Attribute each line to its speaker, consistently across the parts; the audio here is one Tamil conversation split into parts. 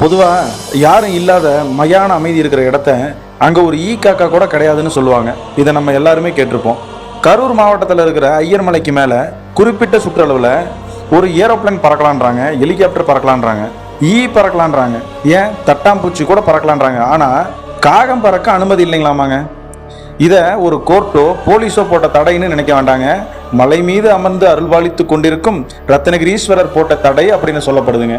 Speaker 1: பொதுவாக யாரும் இல்லாத மயான அமைதி இருக்கிற இடத்த அங்கே ஒரு ஈ காக்கா கூட கிடையாதுன்னு சொல்லுவாங்க. இதை நம்ம எல்லாருமே கேட்டிருப்போம். கரூர் மாவட்டத்தில் இருக்கிற ஐயர் மலைக்கு மேலே குறிப்பிட்ட சுற்றளவில் ஒரு ஏரோப்ளேன் பறக்கலான்றாங்க ஹெலிகாப்டர் பறக்கலான்றாங்க ஈ பறக்கலான்றாங்க. ஏன்? தட்டாம்பூச்சி கூட பறக்கலான்றாங்க. ஆனால் காகம் பறக்க அனுமதி இல்லைங்களாமாங்க? இதை ஒரு கோர்ட்டோ போலீஸோ போட்ட தடைன்னு நினைக்க வேண்டாங்க. மலை மீது அமர்ந்து அருள்வாளித்து கொண்டிருக்கும் ரத்னகிரீஸ்வரர் போட்ட தடை அப்படின்னு சொல்லப்படுதுங்க.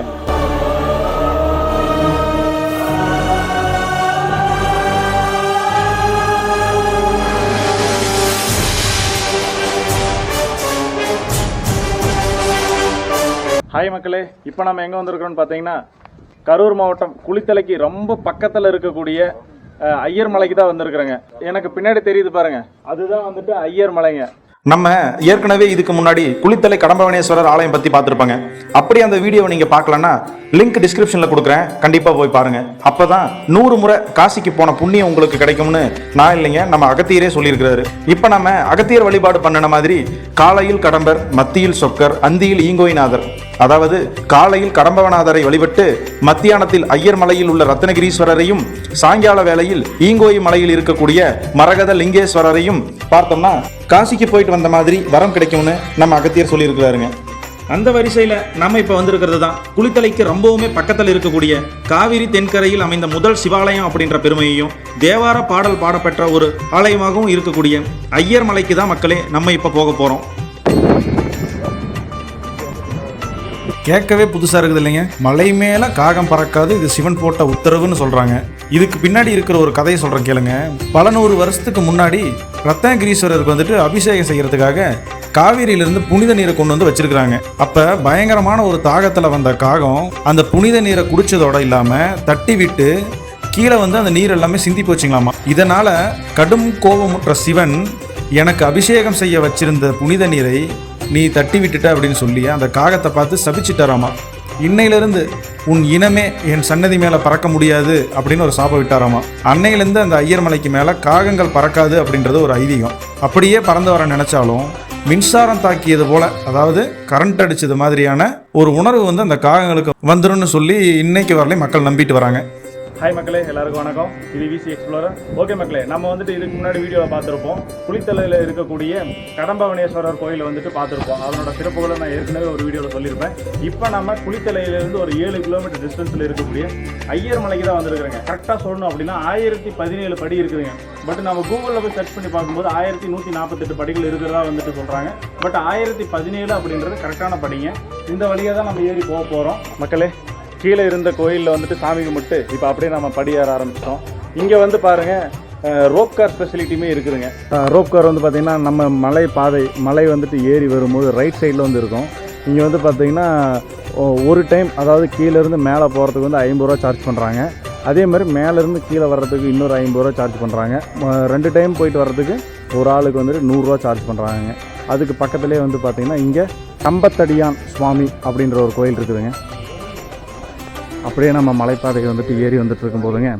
Speaker 2: ஹாய் மக்களே. இப்போ நம்ம எங்கே வந்திருக்கிறோம்னு பார்த்தீங்கன்னா கரூர் மாவட்டம் குளித்தலைக்கு ரொம்ப பக்கத்தில் இருக்கக்கூடிய ஐயர் மலைக்கு தான் வந்திருக்கிறேங்க. எனக்கு பின்னாடி தெரியுது பாருங்க. அதுதான் வந்துட்டு ஐயர் மலைங்க.
Speaker 1: நம்ம ஏற்கனவே இதுக்கு முன்னாடி குளித்தலை கடம்பவனேஸ்வரர் ஆலயம் பற்றி பார்த்துருப்பாங்க. அப்படி அந்த வீடியோவை நீங்கள் பார்க்கலன்னா லிங்க் டிஸ்கிரிப்ஷனில் கொடுக்குறேன். கண்டிப்பாக போய் பாருங்கள் அப்போ தான் நூறு முறை காசிக்கு போன புண்ணியம் உங்களுக்கு கிடைக்கும்னு நான் இல்லைங்க நம்ம அகத்தியரே சொல்லியிருக்கிறாரு. இப்போ நம்ம அகத்தியர் வழிபாடு பண்ணின மாதிரி காலையில் கடம்பர் மத்தியில் சொக்கர் அந்தியில் ஈங்கோய்நாதர். அதாவது காலையில் கடம்பவநாதரை வழிபட்டு மத்தியானத்தில் ஐயர் மலையில் உள்ள ரத்னகிரீஸ்வரரையும் சாயங்கால வேளையில் ஈங்கோய் மலையில் இருக்கக்கூடிய மரகத லிங்கேஸ்வரரையும் பார்த்தோம்னா காசிக்கு போயிட்டு வந்த மாதிரி வரம் கிடைக்கும்னு நம்ம அகத்தியர் சொல்லியிருக்கிறாருங்க. அந்த வரிசையில் நம்ம இப்போ வந்திருக்கிறது தான் குளித்தலைக்கு ரொம்பவுமே பக்கத்தில் இருக்கக்கூடிய காவிரி தென்கரையில் அமைந்த முதல் சிவாலயம் அப்படின்ற பெருமையையும் தேவார பாடல் பாடப்பெற்ற ஒரு ஆலயமாகவும் இருக்கக்கூடிய ஐயர் மலைக்கு தான் மக்களே நம்ம இப்போ போக போகிறோம் கேட்கவே புதுசாக இருக்குது இல்லைங்க. மலை மேலே காகம் பறக்காது இது சிவன் போட்ட உத்தரவுன்னு சொல்கிறாங்க இதுக்கு பின்னாடி இருக்கிற ஒரு கதையை சொல்கிறேன் கேளுங்க. பல நூறு வருஷத்துக்கு முன்னாடி ரத்னகிரீஸ்வரருக்கு வந்துட்டு அபிஷேகம் செய்யறதுக்காக காவிரியிலிருந்து புனித நீரை கொண்டு வந்து வச்சிருக்கிறாங்க. அப்போ பயங்கரமான ஒரு தாகத்தில் வந்த காகம் அந்த புனித நீரை குடிச்சதோட இல்லாமல் தட்டி விட்டு கீழே வந்து அந்த நீர் எல்லாமே சிந்தி போச்சுங்களாமா. இதனால கடும் கோபமுற்ற சிவன் எனக்கு அபிஷேகம் செய்ய வச்சிருந்த புனித நீரை நீ தட்டி விட்டுட்ட அப்படின்னு சொல்லி அந்த காகத்தை பார்த்து சபிச்சிட்டாராமா. இன்னையிலிருந்து உன் இனமே என் சன்னதி மேலே பறக்க முடியாது அப்படின்னு ஒரு சாபம் விட்டாராமா. அன்னையிலேருந்து அந்த ஐயர் மலைக்கு மேலே காகங்கள் பறக்காது அப்படின்றது ஒரு ஐதீகம். அப்படியே பறந்து வர நினச்சாலும் மின்சாரம் தாக்கியது போல அதாவது கரண்ட் அடிச்சது மாதிரியான ஒரு உணர்வு வந்து அந்த காகங்களுக்கு வந்துடும் சொல்லி இன்னைக்கு வரலையும் மக்கள் நம்பிட்டு வராங்க.
Speaker 2: ஹாய் மக்களே எல்லாருக்கும் வணக்கம். இது விசி எக்ஸ்ப்ளோரர் ஓகே மக்களே நம்ம வந்துட்டு இதுக்கு முன்னாடி வீடியோவில் பார்த்துருப்போம். குளித்தலையில் இருக்கக்கூடிய கடம்பவனேஸ்வரர் கோயிலை வந்துட்டு பார்த்துருப்போம். அதனோட சிறப்புகளை நான் ஏற்கனவே ஒரு வீடியோவில் சொல்லியிருப்பேன். இப்போ நம்ம குளித்தலையிலேருந்து ஒரு ஏழு கிலோமீட்டர் டிஸ்டன்ஸில் இருக்கக்கூடிய ஐயர் மலைக்கு தான் வந்திருக்கிறேங்க. கரெக்டாக சொல்லணும் அப்படின்னா ஆயிரத்தி பதினேழு படி இருக்குதுங்க. பட் நம்ம கூகுளில் போய் சர்ச் பண்ணி பார்க்கும்போது ஆயிரத்தி நூற்றி நாற்பத்தெட்டு படிகள் இருக்கிறதா வந்துட்டு சொல்கிறாங்க பட் ஆயிரத்தி பதினேழு அப்படின்றது கரெக்டான படிங்க. இந்த வழியாக தான் நம்ம ஏறி போக போகிறோம் மக்களே கீழே இருந்த கோயிலில் வந்துட்டு சாமி கும்பிட்டு இப்போ அப்படியே நம்ம படியேற ஆரம்பிச்சிட்டோம். இங்கே வந்து பாருங்கள் ரோப் கார் ஃபெசிலிட்டியுமே இருக்குதுங்க. ரோப் கார் வந்து பார்த்திங்கன்னா நம்ம மலை பாதை மலை வந்துட்டு ஏறி வரும்போது ரைட் சைடில் வந்து இருக்கும். இங்கே வந்து பார்த்திங்கன்னா ஒரு டைம் அதாவது கீழேருந்து மேலே போகிறதுக்கு வந்து ஐம்பது ரூபா சார்ஜ் பண்ணுறாங்க அதே மாதிரி மேலேருந்து கீழே வர்றதுக்கு இன்னொரு ஐம்பது ரூபா சார்ஜ் பண்ணுறாங்க ரெண்டு டைம் போயிட்டு வர்றதுக்கு ஒரு ஆளுக்கு வந்துட்டு நூறுரூவா சார்ஜ் பண்ணுறாங்க அதுக்கு பக்கத்துலேயே வந்து பார்த்திங்கன்னா இங்கே கம்பத்தடியான் சுவாமி அப்படின்ற ஒரு கோயில் இருக்குதுங்க. அப்படியே நம்ம மலைப்பாதையை வந்துட்டு ஏறி வந்துட்டு இருக்கும்போதுங்க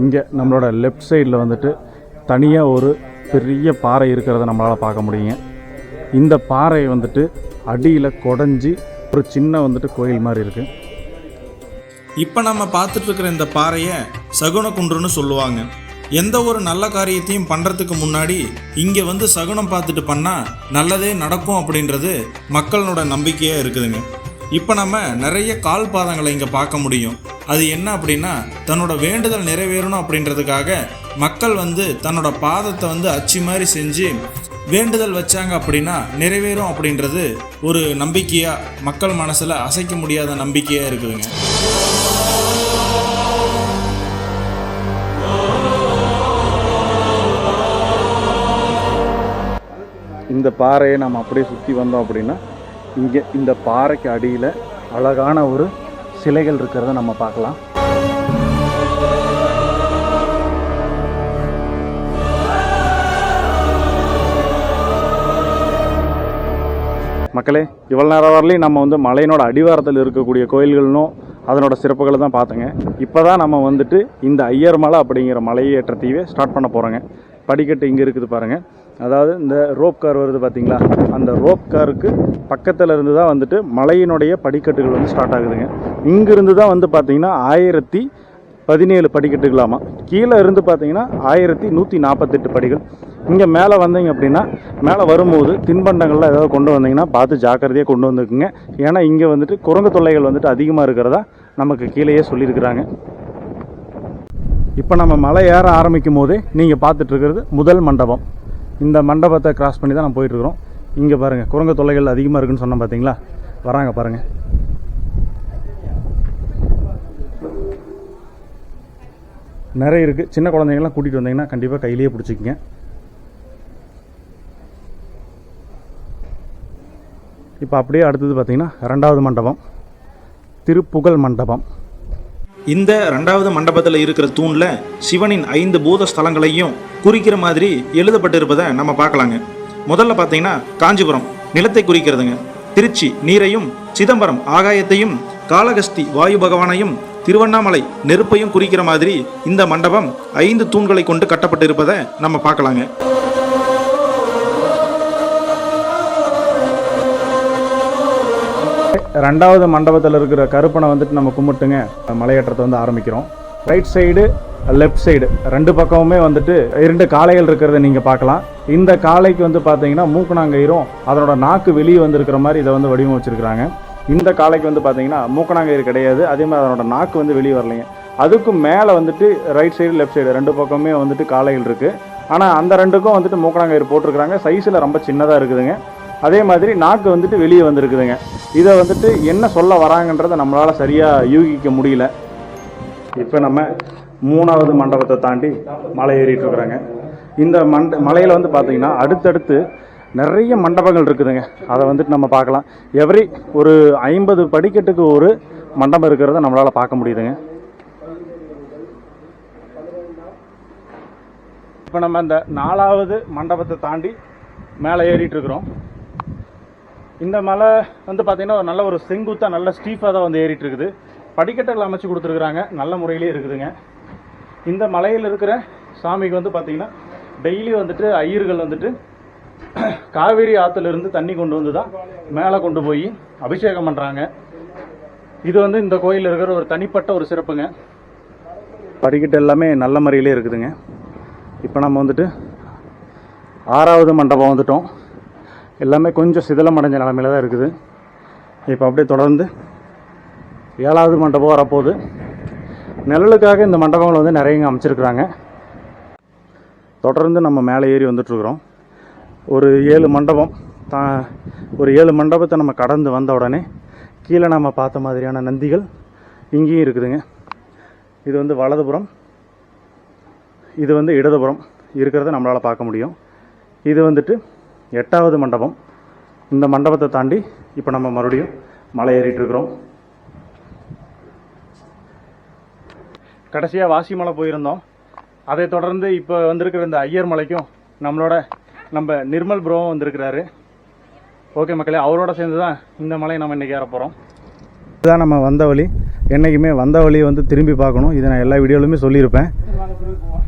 Speaker 2: இங்கே நம்மளோட லெஃப்ட் சைடில் வந்துட்டு தனியாக ஒரு பெரிய பாறை இருக்கிறத நம்மளால் பார்க்க முடியுங்க. இந்த பாறை வந்துட்டு அடியில் குடஞ்சி ஒரு சின்ன வந்துட்டு கோயில் மாதிரி இருக்குது
Speaker 1: இப்போ நம்ம பார்த்துட்டு இருக்கிற இந்த பாறையை சகுன குன்றுன்னு சொல்லுவாங்க. எந்த ஒரு நல்ல காரியத்தையும் பண்ணுறதுக்கு முன்னாடி இங்கே வந்து சகுனம் பார்த்துட்டு பண்ணால் நல்லதே நடக்கும் அப்படின்றது மக்களோட நம்பிக்கையாக இருக்குதுங்க. இப்போ நம்ம நிறைய கால் பாதங்களை இங்கே பார்க்க முடியும். அது என்ன அப்படின்னா தன்னோட வேண்டுதல் நிறைவேறணும் அப்படின்றதுக்காக மக்கள் வந்து தன்னோட பாதத்தை வந்து அச்சு மாதிரி செஞ்சு வேண்டுதல் வச்சாங்க அப்படின்னா நிறைவேறும் அப்படின்றது ஒரு நம்பிக்கையாக மக்கள் மனசில் அசைக்க முடியாத நம்பிக்கையாக இருக்குதுங்க.
Speaker 2: இந்த பாறையை நம்ம அப்படியே சுற்றி வந்தோம் அப்படின்னா இங்கே இந்த பாறைக்கு அடியில் அழகான ஒரு சிலைகள் இருக்கிறத நம்ம பார்க்கலாம். மக்களே இவ்வளோ நேரம் வரலையும் நம்ம வந்து மலையினோட அடிவாரத்தில் இருக்கக்கூடிய கோயில்களும் அதனோட சிறப்புகளை தான் பார்த்தோங்க. இப்போ தான் நம்ம வந்துட்டு இந்த ஐயர் மலை அப்படிங்கிற மலையேற்றத்தையே ஸ்டார்ட் பண்ண போகிறோங்க படிக்கட்டு இங்கே இருக்குது பாருங்கள் அதாவது இந்த ரோப் கார் வருது பார்த்தீங்களா அந்த ரோப் காருக்கு பக்கத்தில் இருந்து தான் வந்துட்டு மலையினுடைய படிக்கட்டுகள் வந்து ஸ்டார்ட் ஆகுதுங்க. இங்கிருந்து தான் வந்து பார்த்தீங்கன்னா ஆயிரத்தி பதினேழு படிக்கட்டுகளாமா. கீழே இருந்து பார்த்தீங்கன்னா ஆயிரத்தி நூற்றி நாற்பத்தெட்டு படிகள். இங்கே மேலே வந்தீங்க அப்படின்னா மேலே வரும்போது தின்பண்டங்கள்லாம் ஏதாவது கொண்டு வந்தீங்கன்னா பார்த்து ஜாக்கிரதையாக கொண்டு வந்துக்குங்க. ஏன்னா இங்கே வந்துட்டு குரங்கு தொல்லைகள் வந்துட்டு அதிகமாக இருக்கிறதா நமக்கு கீழேயே சொல்லியிருக்கிறாங்க. இப்போ நம்ம மலை ஏற ஆரம்பிக்கும் போதே நீங்கள் பார்த்துட்டு இருக்கிறது முதல் மண்டபம். இந்த மண்டபத்தை கிராஸ் பண்ணி தான் நம்ம போயிட்டுருக்குறோம். இங்கே பாருங்கள் குரங்கு தொல்லைகள் அதிகமாக இருக்குன்னு சொன்னோம் பார்த்தீங்களா வராங்க பாருங்கள் நிறைய இருக்குது சின்ன குழந்தைங்கலாம் கூட்டிகிட்டு வந்தீங்கன்னா கண்டிப்பாக கையிலேயே பிடிச்சிக்கங்க. இப்போ அப்படியே அடுத்தது பார்த்தீங்கன்னா ரெண்டாவது மண்டபம். திருப்புகழ் மண்டபம்.
Speaker 1: இந்த ரெண்டாவது மண்டபத்தில் இருக்கிற தூணில் சிவனின் ஐந்து பூத ஸ்தலங்களையும் குறிக்கிற மாதிரி எழுதப்பட்டிருப்பதை நம்ம பார்க்கலாங்க. முதல்ல பார்த்தீங்கன்னா காஞ்சிபுரம் நிலத்தை குறிக்கிறதுங்க. திருச்சி நீரையும் சிதம்பரம் ஆகாயத்தையும் காளகஸ்தி வாயு பகவானையும் திருவண்ணாமலை நெருப்பையும் குறிக்கிற மாதிரி இந்த மண்டபம் ஐந்து தூண்களை கொண்டு கட்டப்பட்டிருப்பதை நம்ம பார்க்கலாங்க.
Speaker 2: ரெண்டாவது மண்டபத்தில் இருக்கிற கருப்பனை வந்துட்டு நம்ம கும்பிட்டுங்க. மலையேற்றத்தை வந்து ஆரம்பிக்கிறோம். ரைட் சைடு லெஃப்ட் சைடு ரெண்டு பக்கமுமே வந்துட்டு இரண்டு காளைகள் இருக்கிறத நீங்கள் பார்க்கலாம். இந்த காளைக்கு வந்து பார்த்தீங்கன்னா மூக்கணாங்கயிறும் அதனோட நாக்கு வெளியே வந்திருக்கிற மாதிரி இதை வந்து வடிவமைச்சிருக்கிறாங்க இந்த காளைக்கு வந்து பார்த்தீங்கன்னா மூக்கணாங்கயிறு கிடையாது அதே மாதிரி அதனோட நாக்கு வந்து வெளியே வரலைங்க. அதுக்கும் மேலே வந்துட்டு ரைட் சைடு லெஃப்ட் சைடு ரெண்டு பக்கமே வந்துட்டு காளைகள் இருக்குது ஆனால் அந்த ரெண்டுக்கும் வந்துட்டு மூக்கணாங்கயிறு போட்டிருக்கிறாங்க. சைஸில் ரொம்ப சின்னதாக இருக்குதுங்க. அதே மாதிரி நாக்கு வந்துட்டு வெளியே வந்திருக்குதுங்க. இதை வந்துட்டு என்ன சொல்ல வராங்கன்றதை நம்மளால் சரியாக யூகிக்க முடியல. இப்போ நம்ம மூணாவது மண்டபத்தை தாண்டி மலை ஏறிட்டு இருக்கிறாங்க. இந்த மண்ட மலையில் வந்து பார்த்திங்கன்னா அடுத்தடுத்து நிறைய மண்டபங்கள் இருக்குதுங்க. அதை வந்துட்டு நம்ம பார்க்கலாம். எவ்ரி ஒரு ஐம்பது படிக்கட்டுக்கு ஒரு மண்டபம் இருக்கிறத நம்மளால் பார்க்க முடியுதுங்க. இப்போ நம்ம இந்த நாலாவது மண்டபத்தை தாண்டி மேலே ஏறிட்டு இருக்கிறோம். இந்த மலை வந்து பார்த்தீங்கன்னா ஒரு நல்ல ஒரு செங்குத்தாக நல்ல ஸ்டீஃபாக தான் வந்து ஏறிட்டு இருக்குது. படிக்கட்டுகள் அமைச்சு கொடுத்துருக்குறாங்க. நல்ல முறையிலே இருக்குதுங்க. இந்த மலையில் இருக்கிற சாமிக்கு வந்து பார்த்தீங்கன்னா டெய்லி வந்துட்டு ஐயர்கள் வந்துட்டு காவேரி ஆற்றுல இருந்து தண்ணி கொண்டு வந்து தான் மேலே கொண்டு போய் அபிஷேகம் பண்ணுறாங்க இது வந்து இந்த கோயிலில் இருக்கிற ஒரு தனிப்பட்ட ஒரு சிறப்புங்க. படிக்கட்டு எல்லாமே நல்ல முறையிலே இருக்குதுங்க. இப்போ நம்ம வந்துட்டு ஆறாவது மண்டபம் வந்துட்டோம். எல்லாமே கொஞ்சம் சிதிலம் அடைஞ்ச நிலமையில தான் இருக்குது. இப்போ அப்படியே தொடர்ந்து ஏழாவது மண்டபம் வரப்போகுது. நிழலுக்காக இந்த மண்டபங்கள் வந்து நிறைய அமைச்சிருக்கிறாங்க. தொடர்ந்து நம்ம மேலே ஏறி வந்துட்டுருக்குறோம். ஒரு ஏழு மண்டபம் தா ஒரு ஏழு மண்டபத்தை நம்ம கடந்து வந்த உடனே கீழே நம்ம பார்த்த மாதிரியான நந்திகள் இங்கேயும் இருக்குதுங்க. இது வந்து வலதுபுறம் இது வந்து இடதுபுறம் இருக்கிறத நம்மளால் பார்க்க முடியும். இது வந்துட்டு எட்டாவது மண்டபம். இந்த மண்டபத்தை தாண்டி இப்போ நம்ம மறுபடியும் மலை ஏறிட்டு இருக்கிறோம். கடைசியாக வாசிமலை போயிருந்தோம். அதை தொடர்ந்து இப்போ வந்திருக்கிற இந்த ஐயர் மலைக்கும் நம்மளோட நம்ம நிர்மல் ப்ரோவும் வந்திருக்கிறாரு. ஓகே மக்களே அவரோட சேர்ந்து தான் இந்த மலையை நம்ம இன்றைக்கி ஏற போகிறோம் இதுதான் நம்ம வந்த வழி. என்றைக்குமே வந்த வழியை வந்து திரும்பி பார்க்கணும். இதை நான் எல்லா வீடியோலையுமே சொல்லியிருப்பேன்.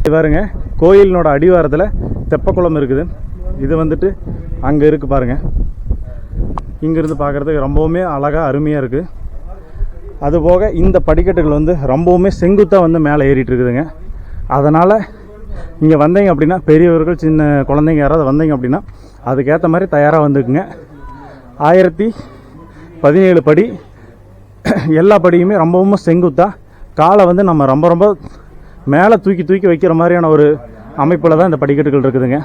Speaker 2: இது பாருங்க கோயிலினோட அடிவாரத்தில் தெப்பக்குளம் இருக்குது. இது வந்துட்டு அங்கே இருக்குது பாருங்க. இங்கேருந்து பார்க்குறதுக்கு ரொம்பவுமே அழகாக அருமையாக இருக்குது அதுபோக இந்த படிக்கட்டுகள் வந்து ரொம்பவுமே செங்குத்தாக வந்து மேலே ஏறிட்டு இருக்குதுங்க. அதனால் இங்கே வந்தீங்க அப்படின்னா பெரியவர்கள் சின்ன குழந்தைங்க யாராவது வந்தீங்க அப்படின்னா அதுக்கேற்ற மாதிரி தயாராக வந்துக்குங்க. ஆயிரத்தி பதினேழு படி எல்லா படியுமே ரொம்பவும் செங்குத்தாக காலை வந்து நம்ம ரொம்ப ரொம்ப மேலே தூக்கி தூக்கி வைக்கிற மாதிரியான ஒரு அமைப்பில் தான் இந்த படிக்கட்டுகள் இருக்குதுங்க.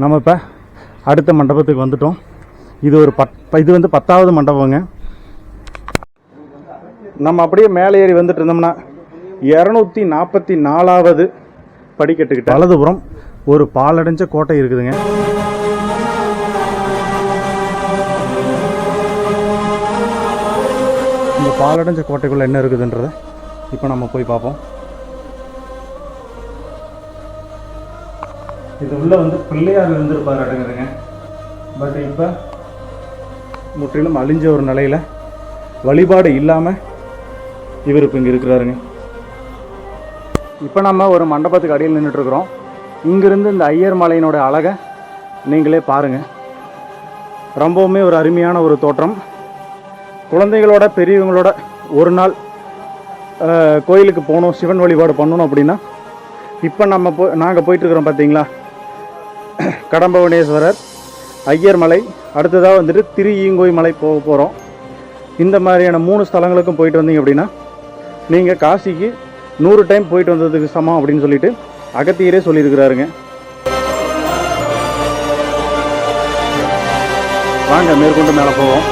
Speaker 2: நம்ம இப்போ அடுத்த மண்டபத்துக்கு வந்துட்டோம். இது ஒரு பத் இது வந்து பத்தாவது மண்டபங்க. நம்ம அப்படியே மேலே ஏறி வந்துட்டு இருந்தோம்னா இரநூத்தி நாற்பத்தி நாலாவது படிக்கட்டுக்கிட்ட வலதுபுறம் ஒரு பாலடைஞ்ச கோட்டை இருக்குதுங்க. இந்த பாலடைஞ்ச கோட்டைக்குள்ளே என்ன இருக்குதுன்றதை இப்போ நம்ம போய் பார்ப்போம். இது உள்ள வந்து பிள்ளையார் இருந்திருப்பார் அடங்குதுங்க பட் இப்போ முற்றிலும் அழிஞ்ச ஒரு நிலையில் வழிபாடு இல்லாமல் இவர் இப்போ இங்கே இருக்கிறாருங்க. இப்போ நம்ம ஒரு மண்டபத்துக்கு அடியில் நின்றுட்டுருக்குறோம் இங்கிருந்து இந்த ஐயர் மலையினோட அழகை நீங்களே பாருங்கள் ரொம்பவுமே ஒரு அருமையான ஒரு தோற்றம். குழந்தைகளோட பெரியவங்களோட ஒரு நாள் கோயிலுக்கு போகணும் சிவன் வழிபாடு பண்ணணும் அப்படின்னா இப்போ நம்ம போ நாங்கள் போயிட்டுருக்குறோம் பார்த்தீங்களா கடம்பவனேஸ்வரர் ஐயர் மலை அடுத்ததாக வந்துட்டு திரு ஈங்கோய் மலை போக போகிறோம் இந்த மாதிரியான மூணு ஸ்தலங்களுக்கும் போயிட்டு வந்தீங்க அப்படின்னா நீங்கள் காசிக்கு நூறு டைம் போயிட்டு வந்ததுக்கு சமம் அப்படின்னு சொல்லிட்டு அகத்தியரே சொல்லியிருக்கிறாருங்க. வாங்க மேற்கொண்டு மேலே போவோம்.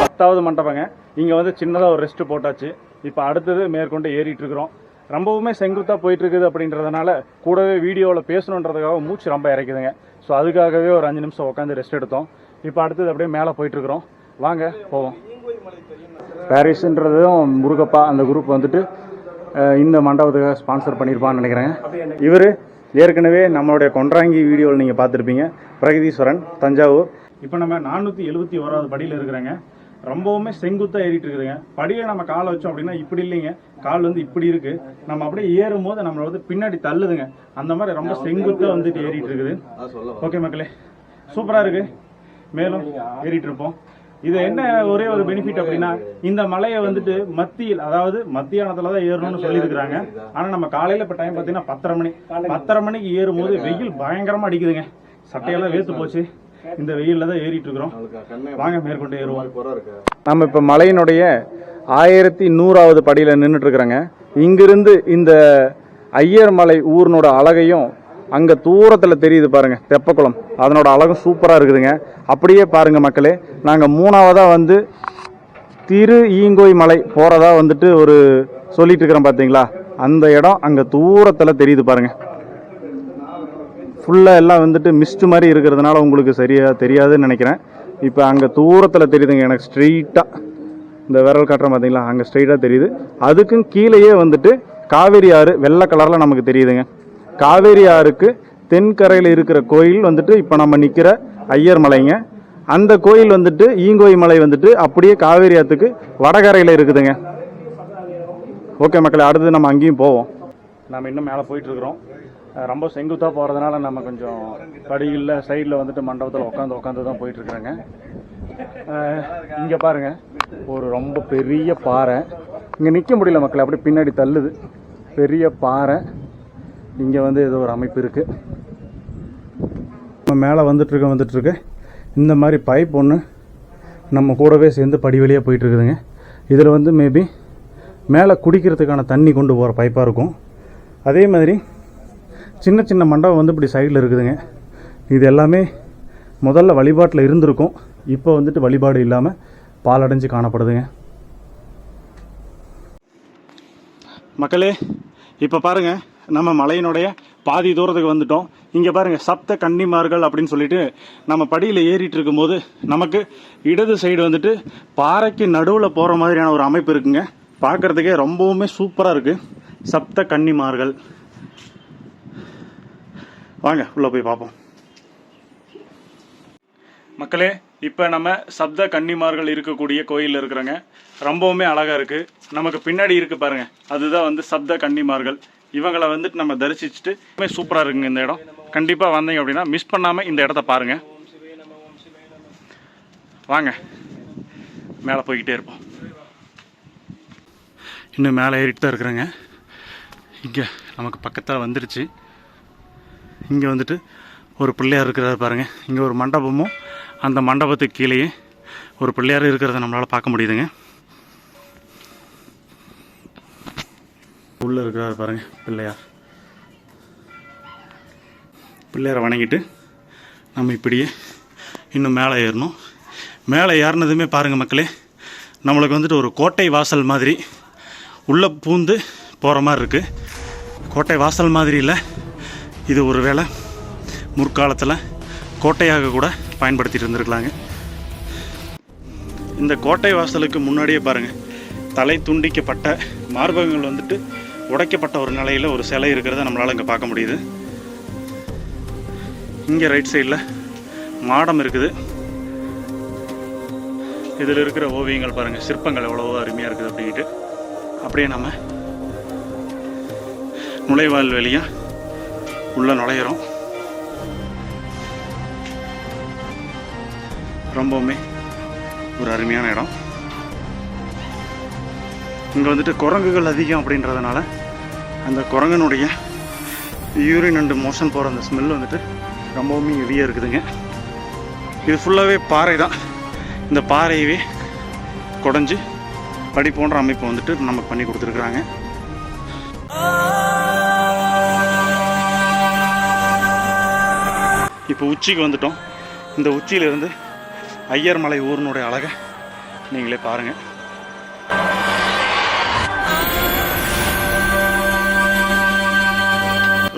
Speaker 2: பத்தாவது மண்டபங்க. இங்கே வந்து சின்னதாக ஒரு ரெஸ்ட் போட்டாச்சு. இப்போ அடுத்தது மேற்கொண்டு ஏறிட்டு இருக்கிறோம். ரொம்பவுமே செங்குத்தாக போயிட்டுருக்குது அப்படின்றதுனால கூடவே வீடியோவில் பேசணுன்றதுக்காக மூச்சு ரொம்ப இறக்குதுங்க. ஸோ அதுக்காகவே ஒரு அஞ்சு நிமிஷம் உட்காந்து ரெஸ்ட் எடுத்தோம். இப்போ அடுத்தது அப்படியே மேலே போயிட்டுருக்குறோம். வாங்க போவோம். பாரிஸ்ன்றதும் முருகப்பா அந்த குரூப் வந்துட்டு இந்த மண்டபத்துக்காக ஸ்பான்சர் பண்ணியிருப்பான்னு நினைக்கிறேன் இவர் ஏற்கனவே நம்மளுடைய கொன்றாங்கி வீடியோவில் நீங்கள் பார்த்துருப்பீங்க. பிரகதீஸ்வரன் தஞ்சாவூர். இப்போ நம்ம நானூற்றி எழுபத்தி ஓராவது படியில் இருக்கிறேங்க. ரொம்பவுமே செங்குத்தாக ஏறிட்டு இருக்குதுங்க. படியை நம்ம காலை வச்சோம் அப்படின்னா இப்படி இல்லைங்க. கால் வந்து இப்படி இருக்கு. நம்ம அப்படியே ஏறும் போது நம்மளை வந்து பின்னாடி தள்ளுதுங்க. அந்த மாதிரி ரொம்ப செங்குத்தாக வந்துட்டு ஏறிட்டு இருக்குது. ஓகே மக்களே. சூப்பராக இருக்கு. மேலும் ஏறிட்டு இருப்போம். இது என்ன ஒரே ஒரு பெனிஃபிட் அப்படின்னா இந்த மலையை வந்துட்டு மத்தியில் அதாவது மத்தியானத்துல தான் ஏறணும்னு சொல்லியிருக்கிறாங்க. ஆனா நம்ம காலையில இப்ப டைம் பாத்தீங்கன்னா பத்தரை மணி. பத்தரை மணிக்கு ஏறும்போது வெயில் பயங்கரமா அடிக்குதுங்க. சட்டையெல்லாம் வேத்து போச்சு. இந்த வெயில்ல தான் ஏறிட்டு இருக்கிறோம் வாங்க மேற்கொண்டு ஏறுவோம். நம்ம இப்ப மலையினுடைய ஆயிரத்தி நூறாவது படியில நின்றுட்டு இருக்கிறாங்க இங்கிருந்து இந்த ஐயர் மலை ஊரினோட அழகையும் அங்க தூரத்துல தெரியுது பாருங்க தெப்பக்குளம். அதனோட அழகும் சூப்பரா இருக்குதுங்க. அப்படியே பாருங்க மக்களே நாங்க மூணாவதா வந்து திரு ஈங்கோய் மலை போறதா வந்துட்டு ஒரு சொல்லிட்டு இருக்கிறோம் பாத்தீங்களா? அந்த இடம் அங்க தூரத்துல தெரியுது பாருங்க. ஃபுல்லாக எல்லாம் வந்துட்டு மிஸ்ட் மாதிரி இருக்கிறதுனால உங்களுக்கு சரியாக தெரியாதுன்னு நினைக்கிறேன். இப்போ அங்கே தூரத்தில் தெரியுதுங்க எனக்கு ஸ்ட்ரெயிட்டாக இந்த விரல் காட்டுறோம் பார்த்தீங்களா அங்கே ஸ்ட்ரெயிட்டாக தெரியுது. அதுக்கும் கீழேயே வந்துட்டு காவேரி ஆறு வெள்ளை கலரில் நமக்கு தெரியுதுங்க. காவேரி ஆறுக்கு தென்கரையில் இருக்கிற கோயில் வந்துட்டு இப்போ நம்ம நிற்கிற ஐயர் மலைங்க. அந்த கோயில் வந்துட்டு ஈங்கோய் மலை வந்துட்டு அப்படியே காவேரி ஆற்றுக்கு வடகரையில் இருக்குதுங்க. ஓகே மக்களே அடுத்து நம்ம அங்கேயும் போவோம். நம்ம இன்னும் மேலே போயிட்டுருக்குறோம் ரொம்ப செங்குத்தாக போகிறதுனால நம்ம கொஞ்சம் படிகளில் சைடில் வந்துட்டு மண்டபத்தில் உட்காந்து உட்காந்து தான் போயிட்டுருக்குறேங்க இங்கே பாருங்க. ஒரு ரொம்ப பெரிய பாறை. இங்கே நிற்க முடியல மக்கள் அப்படியே பின்னாடி தள்ளுது. பெரிய பாறை. இங்கே வந்து ஏதோ ஒரு அமைப்பு இருக்குது நம்ம மேலே வந்துட்டுருக்க வந்துட்டுருக்கு இந்த மாதிரி பைப் ஒன்று நம்ம கூடவே சேர்ந்து படி வழியாக போயிட்டு இருக்குதுங்க. இதில் வந்து மேபி மேலே குடிக்கிறதுக்கான தண்ணி கொண்டு போகிற பைப்பாக இருக்கும். அதே மாதிரி சின்ன சின்ன மண்டபம் வந்து இப்படி சைடில் இருக்குதுங்க. இது எல்லாமே முதல்ல வழிபாட்டில் இருந்திருக்கும். இப்போ வந்துட்டு வழிபாடு இல்லாமல் பாலடைஞ்சு காணப்படுதுங்க. மக்களே இப்போ பாருங்க நம்ம மலையினுடைய பாதி தூரத்துக்கு வந்துட்டோம். இங்கே பாருங்க சப்த கன்னிமார்கள் அப்படின்னு சொல்லிட்டு நம்ம படியில் ஏறிட்டு இருக்கும்போது நமக்கு இடது சைடு வந்துட்டு பாறைக்கு நடுவில் போகிற மாதிரியான ஒரு அமைப்பு இருக்குங்க. பார்க்கறதுக்கே ரொம்பவுமே சூப்பராக இருக்குது சப்த கன்னிமார்கள். வாங்க உள்ளே போய் பார்ப்போம். மக்களே இப்போ நம்ம சப்த கன்னிமார்கள் இருக்கக்கூடிய கோயிலில் இருக்கிறோங்க. ரொம்பவுமே அழகாக இருக்குது நமக்கு பின்னாடி இருக்குது பாருங்கள் அதுதான் வந்து சப்த கன்னிமார்கள். இவங்களை வந்துட்டு நம்ம தரிசிச்சுட்டு சூப்பராக இருக்குங்க இந்த இடம். கண்டிப்பாக வந்தீங்க அப்படின்னா மிஸ் பண்ணாமல் இந்த இடத்த பாருங்கள் வாங்க மேலே போய்கிட்டே இருப்போம். இன்னும் மேலே ஏறிட்டு தான் இருக்கிறேங்க. இங்கே நமக்கு பக்கத்தில் வந்துடுச்சு இங்கே வந்துட்டு ஒரு பிள்ளையார் இருக்கிறாரு பாருங்கள் இங்கே ஒரு மண்டபமும் அந்த மண்டபத்துக்கு கீழேயே ஒரு பிள்ளையார் இருக்கிறத நம்மளால் பார்க்க முடியுதுங்க. உள்ளே இருக்கிறாரு பாருங்கள் பிள்ளையார். பிள்ளையாரை வணங்கிட்டு நம்ம இப்படியே இன்னும் மேலே ஏறணும். மேலே ஏறினதுமே பாருங்கள் மக்களே நம்மளுக்கு வந்துட்டு ஒரு கோட்டை வாசல் மாதிரி உள்ளே பூந்து போகிற மாதிரி இருக்குது கோட்டை வாசல் மாதிரி இல்லை. இது ஒரு வேளை முற்காலத்தில் கோட்டையாக கூட பயன்படுத்திட்டு இருந்திருக்கலாங்க. இந்த கோட்டை வாசலுக்கு முன்னாடியே பாருங்கள் தலை துண்டிக்கப்பட்ட மார்பகங்கள் வந்துட்டு உடைக்கப்பட்ட ஒரு நிலையில் ஒரு சிலை இருக்கிறத நம்மளால் இங்கே பார்க்க முடியுது. இங்கே ரைட் சைடில் மாடம் இருக்குது. இதில் இருக்கிற ஓவியங்கள் பாருங்கள் சிற்பங்கள் எவ்வளவோ அருமையாக இருக்குது அப்படின்ட்டு. அப்படியே நம்ம நுழைவாயில் வழியாக உள்ள நுழையிறோம். ரொம்பவுமே ஒரு அருமையான இடம். இங்கே வந்துட்டு குரங்குகள் அதிகம் அப்படின்றதுனால அந்த குரங்கனுடைய யூரின் அண்டு மோஷன் போகிற அந்த ஸ்மெல் வந்துட்டு ரொம்பவுமே ஹெவியாக இருக்குதுங்க. இது ஃபுல்லாகவே பாறை தான் இந்த பாறையவே குடஞ்சி படி போன்ற அமைப்பு வந்துட்டு நமக்கு பண்ணி கொடுத்துருக்குறாங்க. இப்போ உச்சிக்கு வந்துட்டோம். இந்த உச்சியிலிருந்து ஐயர் மலை ஊரினுடைய அழகை நீங்களே பாருங்கள்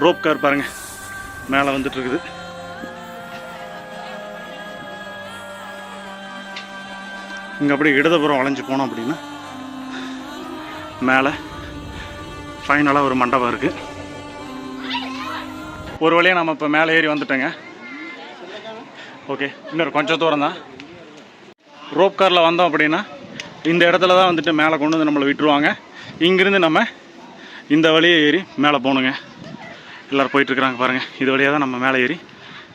Speaker 2: ரோப் கார் பாருங்க. மேலே வந்துட்டு இருக்குது இங்கே அப்படியே இடதுபுறம் வளைஞ்சு போனோம் அப்படின்னா மேலே ஃபைனலாக ஒரு மண்டபம் இருக்குது ஒரு வழியாக நம்ம இப்போ மேலே ஏறி வந்துட்டோங்க. ஓகே இன்னொரு கொஞ்சம் தூரம் தான். ரோப் காரில் வந்தோம் அப்படின்னா இந்த இடத்துல தான் வந்துட்டு மேலே கொண்டு வந்து நம்மளை விட்டுருவாங்க. இங்கிருந்து நம்ம இந்த வழியை ஏறி மேலே போகணுங்க. எல்லோரும் போயிட்டுருக்குறாங்க பாருங்கள் இது வழியாக தான் நம்ம மேலே ஏறி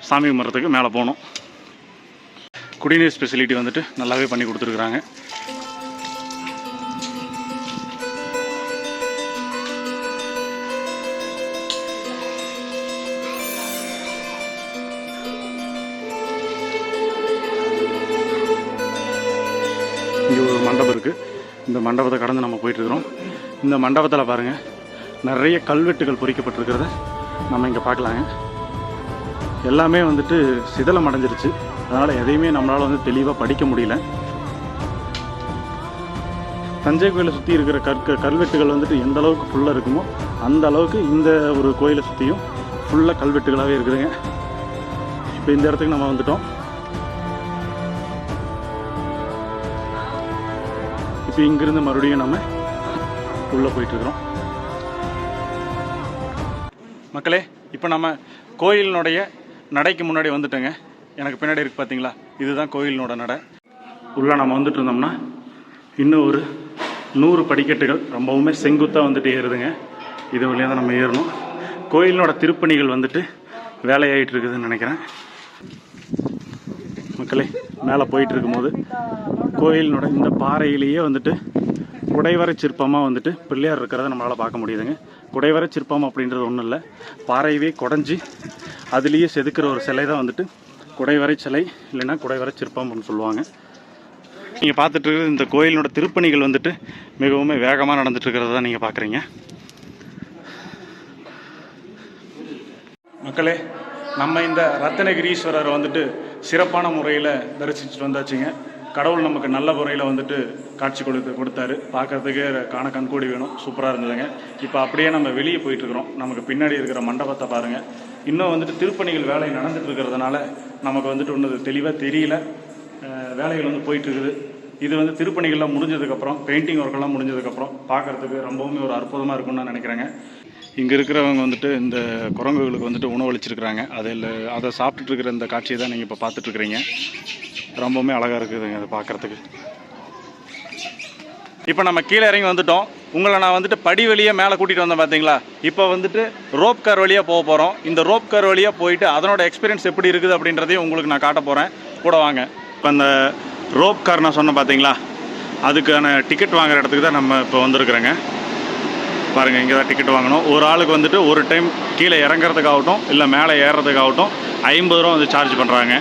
Speaker 2: சாமி கும்பிட்றதுக்கு மேலே போகணும். குடிநீர் ஸ்பெசிலிட்டி வந்துட்டு நல்லாவே பண்ணி கொடுத்துருக்குறாங்க. இந்த மண்டபத்தை கடந்து நம்ம போயிட்டுருக்குறோம். இந்த மண்டபத்தில் பாருங்கள் நிறைய கல்வெட்டுகள் பொறிக்கப்பட்டிருக்கிறத. நம்ம இங்கே பார்க்கலாங்க. எல்லாமே வந்துட்டு சிதலம் அடைஞ்சிருச்சு. அதனால் எதையுமே நம்மளால் வந்து தெளிவாக படிக்க முடியல. தஞ்சை கோயிலை சுற்றி இருக்கிற கற்க கல்வெட்டுகள் வந்துட்டு எந்த அளவுக்கு ஃபுல்லாக இருக்குமோ அந்த அளவுக்கு இந்த ஒரு கோயிலை சுற்றியும் ஃபுல்லாக கல்வெட்டுகளாகவே இருக்குதுங்க. இப்போ இந்த இடத்துக்கு நம்ம வந்துட்டோம். இப்போ இங்கிருந்து மறுபடியும் நம்ம உள்ளே போயிட்டுருக்குறோம். மக்களே இப்போ நம்ம கோயிலினுடைய நடைக்கு முன்னாடி வந்துட்டோங்க. எனக்கு பின்னாடி இருக்கு பார்த்தீங்களா இதுதான் கோயிலினோட நடை. உள்ளே நம்ம வந்துட்டு இருந்தோம்னா இன்னும் ஒரு நூறு படிக்கட்டுகள் ரொம்பவுமே செங்குத்தாக வந்துட்டு ஏறுதுங்க இது வழியாக தான் நம்ம ஏறணும். கோயிலினோட திருப்பணிகள் வந்துட்டு வேலையாயிட்டு இருக்குதுன்னு நினைக்கிறேன். மக்களே மேலே போயிட்டு இருக்கும்போது கோயிலினோட இந்த பாறையிலேயே வந்துட்டு குடைவரை சிற்பமாக வந்துட்டு பிள்ளையார் இருக்கிறத நம்மளால் பார்க்க முடியுதுங்க. குடைவரை சிற்பம் அப்படின்றது ஒன்றும் இல்லை. பாறையவே குடஞ்சி அதுலேயே செதுக்கிற ஒரு சிலை தான் வந்துட்டு குடைவரை சிலை இல்லைன்னா குடைவரை சிற்பம் அப்படின்னு சொல்லுவாங்க. நீங்கள் பார்த்துட்டு இருக்கிறது இந்த கோயிலினோட திருப்பணிகள் வந்துட்டு மிகவும் வேகமாக நடந்துட்டு இருக்கிறத தான் நீங்கள் பார்க்குறீங்க. மக்களே நம்ம இந்த ரத்தனகிரீஸ்வரர் வந்துட்டு சிறப்பான முறையில் தரிசிச்சுட்டு வந்தாச்சுங்க. கடவுள் நமக்கு நல்ல முறையில் வந்துட்டு காட்சி கொடுத்து கொடுத்தாரு. பார்க்கறதுக்கே காண கண்கூடி வேணும். சூப்பராக இருந்ததுங்க. இப்போ அப்படியே நம்ம வெளியே போயிட்டுருக்குறோம் நமக்கு பின்னாடி இருக்கிற மண்டபத்தை பாருங்கள் இன்னும் வந்துட்டு திருப்பணிகள் வேலை நடந்துட்டு இருக்கிறதுனால நமக்கு வந்துட்டு ஒன்று தெளிவாக தெரியல. வேலைகள் வந்து போயிட்டுருக்குது இது வந்து திருப்பணிகள்லாம் முடிஞ்சதுக்கப்புறம் பெயிண்டிங் ஒர்க்கெல்லாம் முடிஞ்சதுக்கப்புறம் பார்க்குறதுக்கு ரொம்பவுமே ஒரு அற்புதமாக இருக்கும்னு நான் நினைக்கிறேங்க. இங்கே இருக்கிறவங்க வந்துட்டு இந்த குரங்குகளுக்கு வந்துட்டு உணவளிச்சிருக்கிறாங்க அதில் அதை சாப்பிட்டுட்டு இருக்கிற இந்த காட்சியை தான் நீங்கள் இப்போ பார்த்துட்ருக்குறீங்க ரொம்பவுமே அழகாக இருக்குதுங்க அதை பார்க்குறதுக்கு. இப்போ நம்ம கீழே இறங்கி வந்துட்டோம். உங்களை நான் வந்துட்டு படி வழியாக மேலே கூட்டிகிட்டு வந்தேன் பார்த்தீங்களா இப்போ வந்துட்டு ரோப் கார் வழியாக போக போகிறோம் இந்த ரோப் கார் வழியாக போயிட்டு அதனோட எக்ஸ்பீரியன்ஸ் எப்படி இருக்குது அப்படின்றதையும் உங்களுக்கு நான் காட்ட போகிறேன் கூட வாங்க. இப்போ அந்த ரோப் கார் நான் சொன்னேன் பார்த்தீங்களா அதுக்கான டிக்கெட் வாங்குற இடத்துக்கு தான் நம்ம இப்போ வந்திருக்கிறேங்க. பாருங்கள் இங்கே தான் டிக்கெட் வாங்கணும். ஒரு ஆளுக்கு வந்துட்டு ஒரு டைம் கீழே இறங்குறதுக்காகட்டும் இல்லை மேலே ஏறுறதுக்காகட்டும் ஐம்பது ரூபா வந்து சார்ஜ் பண்ணுறாங்க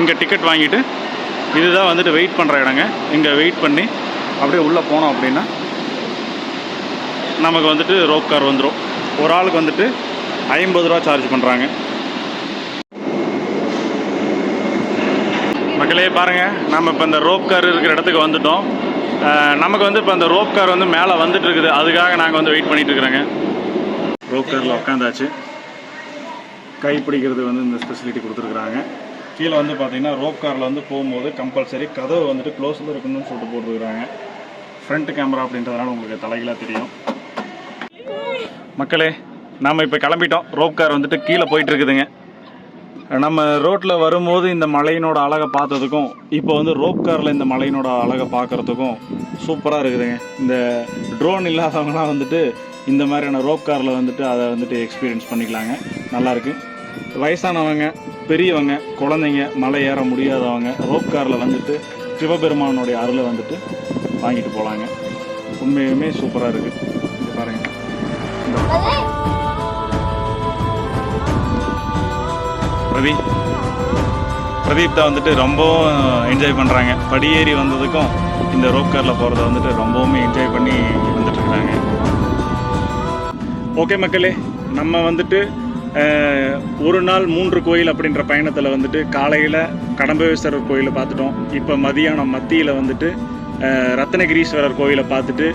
Speaker 2: இங்கே டிக்கெட் வாங்கிட்டு இதுதான் வந்துட்டு வெயிட் பண்ணுற இடங்க. இங்கே வெயிட் பண்ணி அப்படியே உள்ளே போனோம் அப்படின்னா நமக்கு வந்துட்டு ரோப் கார் வந்துடும் ஒரு ஆளுக்கு வந்துட்டு ஐம்பது ரூபா சார்ஜ் பண்ணுறாங்க மக்களே பாருங்கள் நம்ம இப்போ இந்த ரோப் கார் இருக்கிற இடத்துக்கு வந்துட்டோம். நமக்கு வந்து இப்போ அந்த ரோப் கார் வந்து மேலே வந்துட்டு இருக்குது அதுக்காக நாங்கள் வந்து வெயிட் பண்ணிட்டு இருக்கிறோங்க ரோப் காரில் உட்காந்தாச்சு கை பிடிக்கிறது வந்து இந்த ஸ்பெசிலிட்டி கொடுத்துருக்குறாங்க. கீழே வந்து பார்த்தீங்கன்னா ரோப் காரில் வந்து போகும்போது கம்பல்சரி கதவு வந்துட்டு க்ளோஸில் இருக்கணும்னு சொல்லிட்டு போட்டுருக்குறாங்க. ஃப்ரண்ட் கேமரா அப்படின்றதுனால உங்களுக்கு தலைகளாக தெரியும். மக்களே நாம் இப்போ கிளம்பிட்டோம். ரோப் கார் வந்துட்டு கீழே போயிட்டு இருக்குதுங்க நம்ம ரோட்டில் வரும்போது இந்த மலையினோட அழகை பார்த்ததுக்கும் இப்போ வந்து ரோப் காரில் இந்த மலையினோட அழகை பார்க்குறதுக்கும் சூப்பராக இருக்குதுங்க. இந்த ட்ரோன் இல்லாதவங்களாம் வந்துட்டு இந்த மாதிரியான ரோப் காரில் வந்துட்டு அதை வந்துட்டு எக்ஸ்பீரியன்ஸ் பண்ணிக்கலாங்க. நல்லாயிருக்கு வயசானவங்க பெரியவங்க குழந்தைங்க மலை ஏற முடியாதவங்க ரோப் காரில் வந்துட்டு சிவபெருமானுடைய அருளை வந்துட்டு வாங்கிட்டு போகலாங்க உண்மையுமே சூப்பராக இருக்குது பாருங்கள் பிரதீப்தா வந்துட்டு ரொம்பவும் என்ஜாய் பண்ணுறாங்க படியேறி வந்ததுக்கும் இந்த ரோப் காரில் போகிறத வந்துட்டு ரொம்பவுமே என்ஜாய் பண்ணி வந்துட்டுருக்குறாங்க ஓகே மக்களே நம்ம வந்துட்டு ஒரு நாள் மூன்று கோயில் அப்படின்ற பயணத்தில் வந்துட்டு காலையில் கடம்பவேஸ்வரர் கோயிலை பார்த்துட்டோம். இப்போ மதியானம் மத்தியில் வந்துட்டு ரத்னகிரீஸ்வரர் கோயிலை பார்த்துட்டு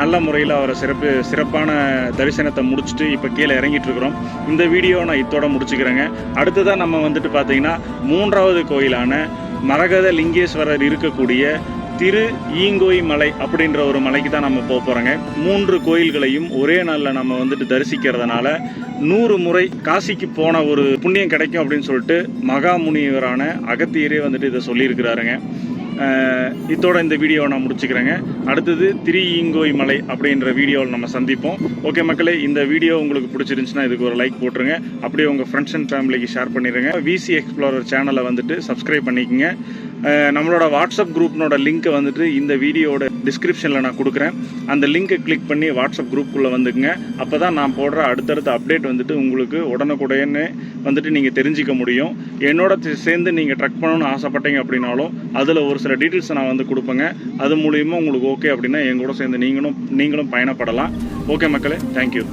Speaker 2: நல்ல முறையில் அவரை சிறப்பு சிறப்பான தரிசனத்தை முடிச்சுட்டு இப்போ கீழே இறங்கிட்டு இருக்கிறோம். இந்த வீடியோ நான் இத்தோட முடிச்சுக்கிறேங்க. அடுத்ததாக நம்ம வந்துட்டு பார்த்தீங்கன்னா மூன்றாவது கோயிலான மரகத லிங்கேஸ்வரர் இருக்கக்கூடிய திரு ஈங்கோய் மலை அப்படின்ற ஒரு மலைக்கு தான் நம்ம போக போகிறோங்க மூன்று கோயில்களையும் ஒரே நாளில் நம்ம வந்துட்டு தரிசிக்கிறதுனால நூறு முறை காசிக்கு போன ஒரு புண்ணியம் கிடைக்கும் அப்படின்னு சொல்லிட்டு மகாமுனிவரான அகத்தியரே வந்துட்டு இதை சொல்லியிருக்கிறாருங்க. இதோட இந்த வீடியோவை நான் முடிச்சுக்கிறேங்க. அடுத்தது திரியிங்கோய் மலை அப்படின்ற வீடியோவில் நம்ம சந்திப்போம். ஓகே மக்களே இந்த வீடியோ உங்களுக்கு பிடிச்சிருந்துச்சுன்னா இதுக்கு ஒரு லைக் போட்டுருங்க. அப்படியே உங்கள் ஃப்ரெண்ட்ஸ் அண்ட் ஃபேமிலிக்கு ஷேர் பண்ணிடுங்க விசி எக்ஸ்ப்ளோரர் சேனலை வந்துட்டு சப்ஸ்கிரைப் பண்ணிக்கங்க. நம்மளோட வாட்ஸ்அப் குரூப்னோட லிங்க்கை வந்துட்டு இந்த வீடியோட டிஸ்கிரிப்ஷனில் நான் கொடுக்குறேன். அந்த லிங்கை கிளிக் பண்ணி வாட்ஸ்அப் குரூப்புக்குள்ளே வந்துக்குங்க. அப்போ தான் நான் போடுற அடுத்தடுத்த அப்டேட் வந்துட்டு உங்களுக்கு உடனுக்குடையன்னு வந்துட்டு நீங்கள் தெரிஞ்சிக்க முடியும். என்னோட சேர்ந்து நீங்கள் ட்ரக் பண்ணணும்னு ஆசைப்பட்டீங்க அப்படின்னாலும் அதில் ஒரு சில டீட்டெயில்ஸை நான் வந்து கொடுப்பேங்க. அது மூலியமாக உங்களுக்கு ஓகே அப்படின்னா என் கூட சேர்ந்து நீங்களும் நீங்களும் பயணப்படலாம். ஓகே மக்களே தேங்க்யூ